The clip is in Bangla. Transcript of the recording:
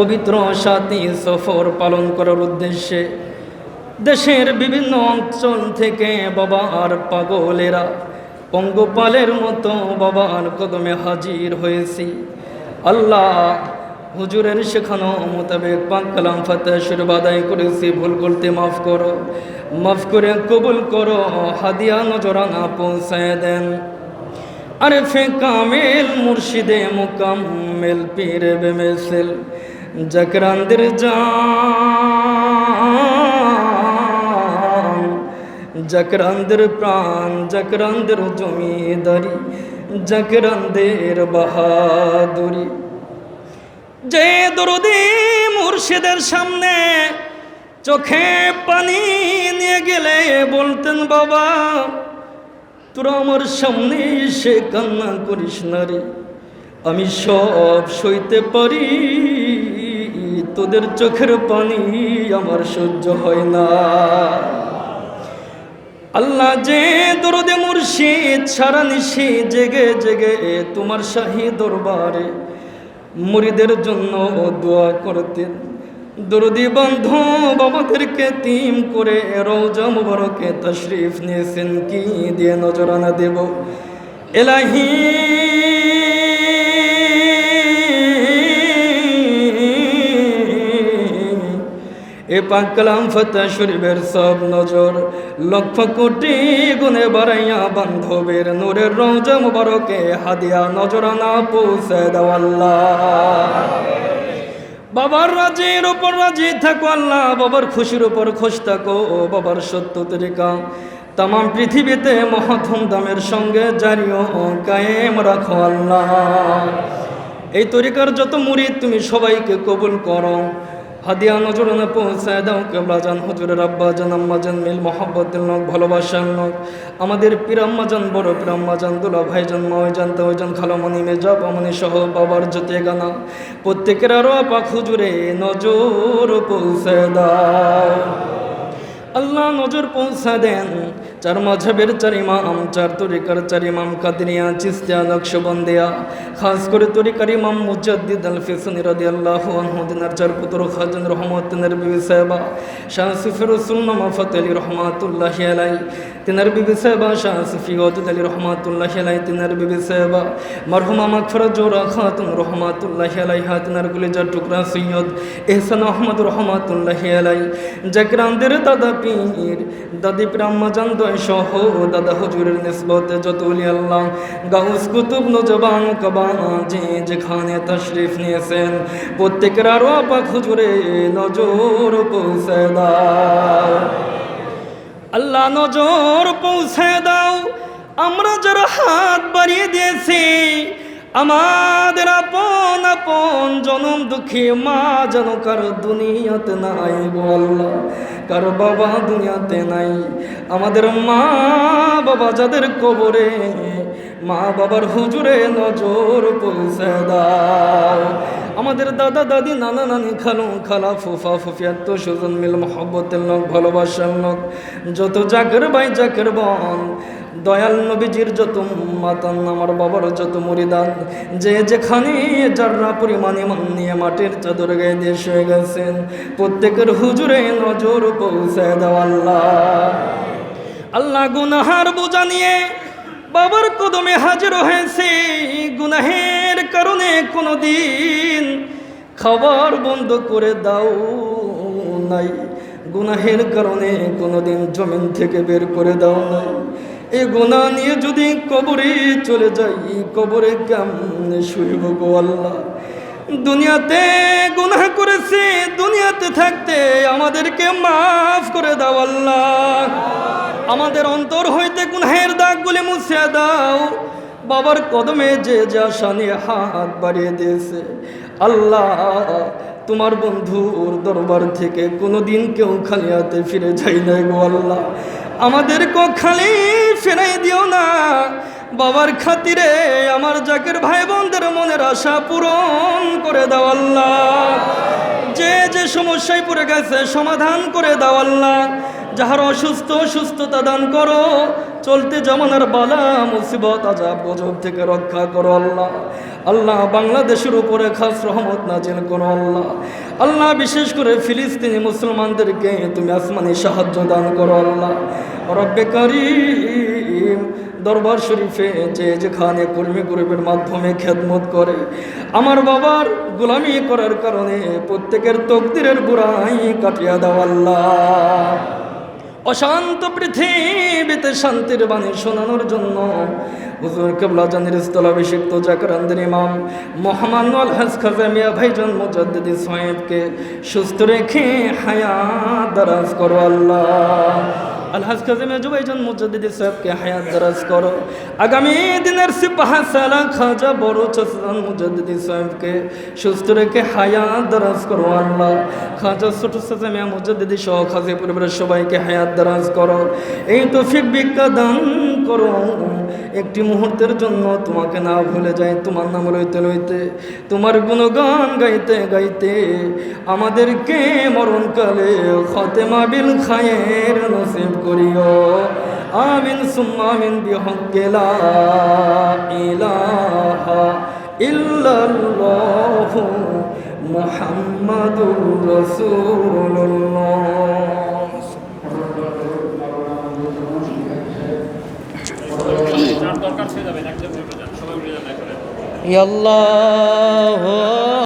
পবিত্র সাথী সফর পালন করার উদ্দেশ্যে দেশের বিভিন্ন অঞ্চল থেকে বাবার পাগলেরা পঙ্গপালের মতো বাবার কদমে হাজির হয়েছি। আল্লাহ হুজুরের শেখানো মোতাবেক পাক কালাম ফাতে আদায় করেছি। ভুল করতে মাফ করো, মাফ করে কবুল করো, হাদিয়া নজরানা পৌঁছায় দেন। আরে ফে কামেল মুর্শিদে মুকাম্মেল পীরে বেমেসেল জকরান্দির জান জকরান্দির প্রাণ জকরান্দির জমিদারি জকরান্দের বাহাদুরি। যে দরদি মুর্শিদের সামনে চোখে পানি নিয়ে গেলে বলতেন, বাবা, তোরা আমার সামনে এসে কান্না করিস না রে। আমি সব সইতে পারি। তোদের চোখের পানি আমার সহ্য হয় না। আল্লাহ যে দরদে মুর্শিদ, সারা নিশি জেগে জেগে তোমার শাহী দরবারে মুরিদের জন্য দোয়া করতেন। দরদি বন্ধ, বাবাদেরকে তিম করে রোজা মুবারকে তশরিফ নিয়েছেন, কি দিয়ে নজরানা দেব? এলাহি এ পাকলাম কালাম ফতা শরীফের সব নজর। লক্ষ কোটি গুণে বাড়াইয়া বান্ধবের নূরের রোজা মুবারকে হাদিয়া নজরানা পৌঁছে দেওয়াল্লাহ বাবার রাজির ওপর রাজি থাকো আল্লাহ, বাবার খুশির উপর খুশ থাকো ও বাবার সত্য তরিকা। তাম পৃথিবীতে মহাধুম দামের সঙ্গে জারিও কায়েম রাখো আল্লাহ। এই তরিকার যত মুরিদ তুমি সবাইকে কবুল করো। হাদিয়া নজরানা পৌঁছায় দাও কেবলা জান, হুজুরের আম্মা জান, মিল মহব্বতের নক ভালোবাসার নক আমাদের পিরাম্মা জান, বড় পিরাম্মা জান, দুলা ভাই জান, মাওই জান, তাওই জান খালামণি মেজা বামনি সহ বাবার জতে গানা। প্রত্যেকের আরও পাক হুজুরে নজর পৌঁছায় দাও। আল্লাহ নজর পৌঁছা দেন চার মাঝহের চার ইমাম, চার তরিকার চার ইমাম কাদিনিয়া চিস্তিয়া, নকশবন্দিয়া, খাস করে তরিকার ইমাম মুজাদ্দিদ আল ফিসনি রাদি আল্লাহ আনহুদিনার চার পুত্র খাজন রহমতিনের বিবি সাহেবা শাহ সুফি রসুল মাফত আলী রহমাতুল্লাহ আলাই তিনার বিবি সাহেবা শাহ সুফি ওদুদ আলী রহমাতুল্লাহ আলাই তিনার বিবি সাহেবা মারহুমা মাকফরা জোরা খাতুন রহমাতুল্লাহ আলাইহা, তিনার গুলিজার টুকরা সৈয়দ এহসান আহমদ রহমাতুল্লাহ আলাই জাকরানদের দাদা পীর, দাদি প্রাম্মা জান সহ দাদা হুজুরের নিসবতে যত উলি আল্লাহ গাউস কুতুব নজবান কবান যে যেখানে তশরিফ নিয়েছেন প্রত্যেকের আরও আপাক হুজুরে নজর পৌঁছে দাও আল্লাহ নজর পৌঁছে দাও। আমরা যারা হাত বাড়িয়ে দিয়েছি আমাদের আপন আপন জনম দুঃখী মা যেন কারও দুনিয়াতে নাই আল্লাহ, কার বাবা দুনিয়াতে নাই। আমাদের মা বাবা যাদের কবরে, মা বাবার হুজুরে নজর পৌঁছে দাও। আমাদের দাদা, দাদি, নানা, নানি, খালু, খালা, ফুফা ফুফিয়াত সুজন মিল মহব্বতের লোক, ভালোবাসার লোক, যত জাকের ভাই, জাকের বন দয়াল নবীজির যত মাতান, আমার বাবার যত মরিদান, যে যেখানে যারা পরিমাণে মান নিয়ে মাটির চাদর গায়ে দিয়ে গেছেন, প্রত্যেকের হুজুরে নজর পৌঁছে দাও আল্লাহ। আল্লাহ গুনাহার বোঝা নিয়ে বাবার কদমে হাজির হয়েছে। গুনাহের কারণে কোনো দিন খাবার বন্ধ করে দাও নাই। গুনাহের কারণে কোনো দিন জমিন থেকে বের করে দাও নাই। এই গুণা নিয়ে যদি কবরে চলে যাই, কবরে কেমনে শুইব গো আল্লাহ? দুনিয়াতে গুনাহ করেছি, দুনিয়াতে থাকতে আমাদেরকে মাফ করে দাও আল্লাহ। আমাদের অন্তর হইতে গুনাহের দাগগুলি মুছে দাও। বাবার কদমে যে যা নিয়ে হাত বাড়িয়ে দিয়েছে। আল্লাহ, তোমার বন্ধুর দরবার থেকে কোনোদিন কেউ খালি হাতে ফিরে যাই নাই গো আল্লাহ। আমাদেরকে খালি ফেরাই দিও না। বাবার খাতিরে আমার জাকের ভাই বোনদের মনের আশা পূরণ করে দাও আল্লাহ। যে যে সমস্যায় পড়ে গেছে সমাধান করে দাও আল্লাহ। যাহার অসুস্থ সুস্থতা দান করো। চলতে জামানার বালা, মুসিবত, আজাব, গজব থেকে রক্ষা করো আল্লাহ। আল্লাহ বাংলাদেশের উপরে খাস রহমত নাজিল করো আল্লাহ। আল্লাহ বিশেষ করে ফিলিস্তিনি মুসলমানদেরকে তুমি আসমানি সাহায্য দান করো আল্লাহ। রব্বে দরবার শরীফে যে যেখানে কর্মী গরিবের মাধ্যমে খেদমত করে, আমার বাবার গোলামি করার কারণে প্রত্যেকের তকদিরের বুড়াই কাটিয়া দাও আল্লাহ। অশান্ত পৃথিবীতে শান্তির বাণী শোনানোর জন্য। হুজুর কেবলা জানির স্থলাভিষিক্ত জাকরান্দের ইমাম মোহাম্মদ আল হাজ ভাই ভাইজান মুজাদ্দিদি সুস্থ রেখে হায়া দারাজ করো আল্লাহ। আলহাজ কাজিমে জুবাইজান মুজাদ্দিদি সাহেবকে হায়াত দরাজ করো। আগামী দিনের সিপাহা সালা খাজা বড় চসান মুজাদ্দিদি সাহেবকে সুস্থ রেখে হায়াত দরাজ করো, আল্লাহ। খাজা ছোট চাচামিয়া মুজাদ্দিদি সহ খাজি পরিবারের সবাইকে হায়াত দরাজ করো। এই তৌফিক বিজ্ঞা দান করো একটি মুহূর্তের জন্য তোমাকে না ভুলে যাই, তোমার নাম লইতে লইতে তোমার গুণগান গাইতে গাইতে। আমাদেরকে মরণকালে খতেমা বিল খায়ের নসিব করিও। আমিন, সুম্মা আমিন বিহজ্জেলা ইলাহা ইল্লাল্লাহ মুহাম্মাদুর রাসূলুল্লাহ যার দরকার ছেড়ে যাবেন একজন সবাই উঠে যাবেন আল্লাহ